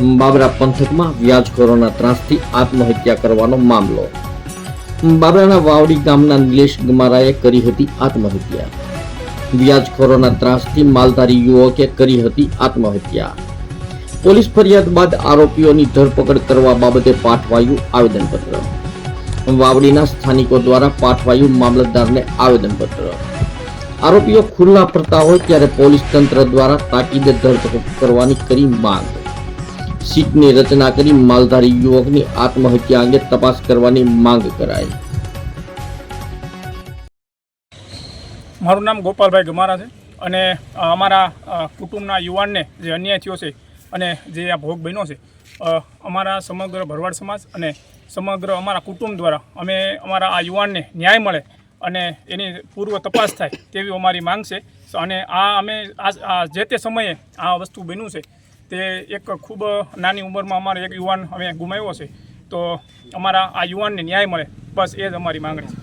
બાબરા પંથકમાં વ્યાજખોરોના ત્રાસથી આત્મહત્યા કરવાનો મામલો. બાબરાના વાવડી ગામના નિલેશ ગમારાએ કરી હતી આત્મહત્યા. વ્યાજખોરોના ત્રાસથી માલધારી યુવકે કરી હતી આત્મહત્યા. પોલીસ ફરિયાદ બાદ આરોપીઓની ધરપકડ કરવા બાબતે પાઠવાયું આવેદનપત્ર. વાવડીના સ્થાનિકો દ્વારા પાઠવાયું મામલતદારને આવેદનપત્ર. આરોપીઓ ખુલ્લા ફરતા હોય ત્યારે પોલીસ તંત્ર દ્વારા તાકીદે ધરપકડ કરવાની કરી માંગ. સીટની રચના કરી માલધારી યુવકની આત્મહત્યા અંગે તપાસ કરવાની માંગ કરાઈ. મારું નામ ગોપાલભાઈ ગમારા છે અને અમારા કુટુંબના યુવાનને જે અન્યાય થયો છે અને જે આ ભોગ બન્યો છે અમારા સમગ્ર ભરવાડ સમાજ અને સમગ્ર અમારા કુટુંબ દ્વારા અમે અમારા આ યુવાનને ન્યાય મળે અને એની પૂર્વ તપાસ થાય તેવી અમારી માંગ છે. અને આ અમે આ જે તે સમયે આ વસ્તુ બન્યું છે તે એક ખૂબ નાની ઉંમરમાં અમારે એક યુવાન અમે ગુમાવ્યો છે. તો અમારા આ યુવાનને ન્યાય મળે. બસ એ જ અમારી માંગણી છે.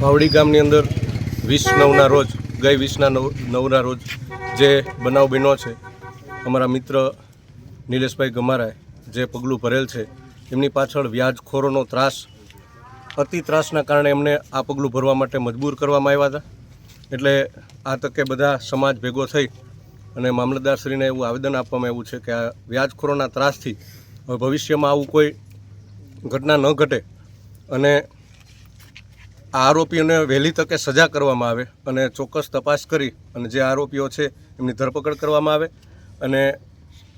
વાવડી ગામની અંદર વીસ નવના રોજ, ગઈ વીસના નવ, નવના રોજ જે બનાવ બન્યો છે, અમારા મિત્ર નિલેશભાઈ ગમારાએ જે પગલું ભરેલ છે, એમની પાછળ વ્યાજખોરોનો ત્રાસ, અતિ ત્રાસના કારણે એમને આ પગલું ભરવા માટે મજબૂર કરવામાં આવ્યા હતા. એટલે આ તકે બધા સમાજ ભેગો થઈ અને મામલતદારશ્રીને એવું આવેદન આપવામાં આવ્યું છે કે આ વ્યાજખોરોના ત્રાસથી હવે ભવિષ્યમાં આવું કોઈ ઘટના ન ઘટે અને આ આરોપીઓને વહેલી તકે સજા કરવામાં આવે અને ચોક્કસ તપાસ કરી અને જે આરોપીઓ છે એમની ધરપકડ કરવામાં આવે અને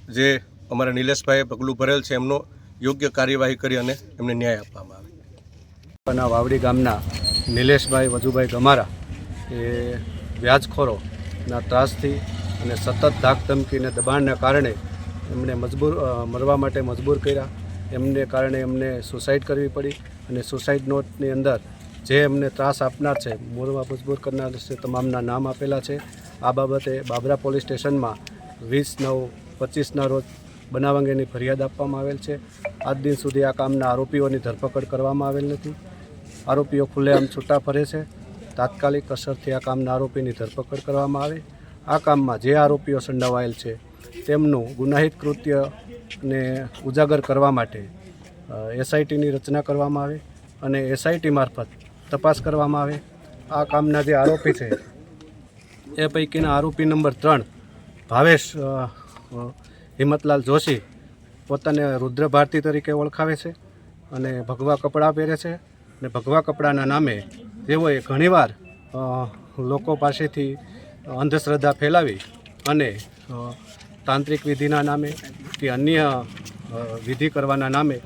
જે અમારા નિલેશભાઈએ પગલું ભરેલ છે એમનો યોગ્ય કાર્યવાહી કરી અને એમને ન્યાય આપવામાં આવે. વાવડી ગામના નિલેશભાઈ વજુભાઈ ગમારા એ વ્યાજખોરોના ત્રાસથી અને સતત ધાક ધમકી અને દબાણના કારણે એમને મજબૂર મરવા માટે મજબૂર કર્યા. એમને કારણે એમને સુસાઇડ કરવી પડી અને સુસાઇડ નોટની અંદર જે એમને ત્રાસ આપનાર છે મોરવા મજબૂર કરનાર છે, તમામના નામ આપેલા છે. આ બાબતે બાબરા પોલીસ સ્ટેશનમાં વીસ નવ પચીસના રોજ બનાવ અંગેની ફરિયાદ આપવામાં આવેલ છે. આજ દિન સુધી આ કામના આરોપીઓની ધરપકડ કરવામાં આવેલ નથી. આરોપીઓ ખુલ્લેઆમ છૂટા ફરે છે. તાત્કાલિક અસરથી આ કામના આરોપીની ધરપકડ કરવામાં આવે. આ કામમાં જે આરોપીઓ સંડોવાયેલ છે, તેમનું ગુનાહિત કૃત્યને ઉજાગર કરવા માટે એસઆઈટીની રચના કરવામાં આવે અને એસઆઈટી મારફત તપાસ કરવામાં આવે. આ કામના જે આરોપી છે, એ પૈકીના આરોપી નંબર ત્રણ ભાવેશ હિંમતલાલ જોશી પોતાને રુદ્ર ભારતી તરીકે ઓળખાવે છે અને ભગવા કપડાં પહેરે છે અને ભગવા કપડાના નામે તેઓએ ઘણીવાર લોકો પાસેથી અંધશ્રદ્ધા ફેલાવી અને તાંત્રિક વિધિના નામે કે અન્ય વિધિ કરવાના નામે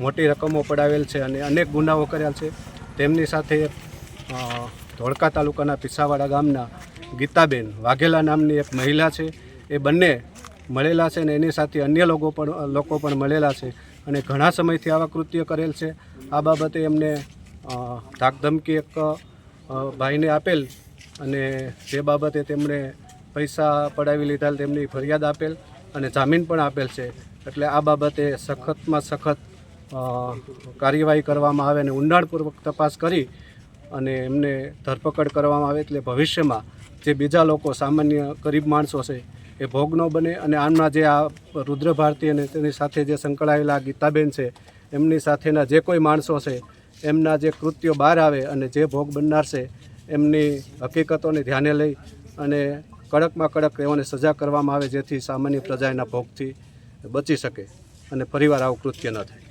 મોટી રકમો પડાવેલ છે અને અનેક ગુનાઓ કર્યા છે. તેમની સાથે ધોળકા તાલુકાના પિસાવાડા ગામના ગીતાબેન વાઘેલા નામની એક મહિલા છે. એ બંને મળેલા છે અને એની સાથે અન્ય લોકો પણ લોકો પણ મળેલા છે અને ઘણા સમયથી આવા કૃત્ય કરેલ છે. આ બાબતે એમને ધાકધમકી એક ભાઈને આપેલ અને જે બાબતે તેમણે પૈસા પડાવી લીધા તેમની ફરિયાદ આપેલ અને જામીન પણ આપેલ છે. એટલે આ બાબતે સખતમાં સખત કાર્યવાહી કરવામાં આવે અને ઊંડાણપૂર્વક તપાસ કરી અને એમને ધરપકડ કરવામાં આવે એટલે ભવિષ્યમાં જે બીજા લોકો, સામાન્ય ગરીબ માણસો છે, એ ભોગ ન બને અને આમના જે આ રુદ્ર ભારતી અને તેની સાથે જે સંકળાયેલા ગીતાબેન છે, એમની સાથેના જે કોઈ માણસો છે, એમના જે કૃત્યો બહાર આવે અને જે ભોગ બનનાર છે એમની હકીકતોને ધ્યાને લઈ અને કડકમાં કડક તેઓને સજા કરવામાં આવે જેથી સામાન્ય પ્રજા એના ભોગથી બચી શકે અને ફરીવાર આવું કૃત્ય ન થાય.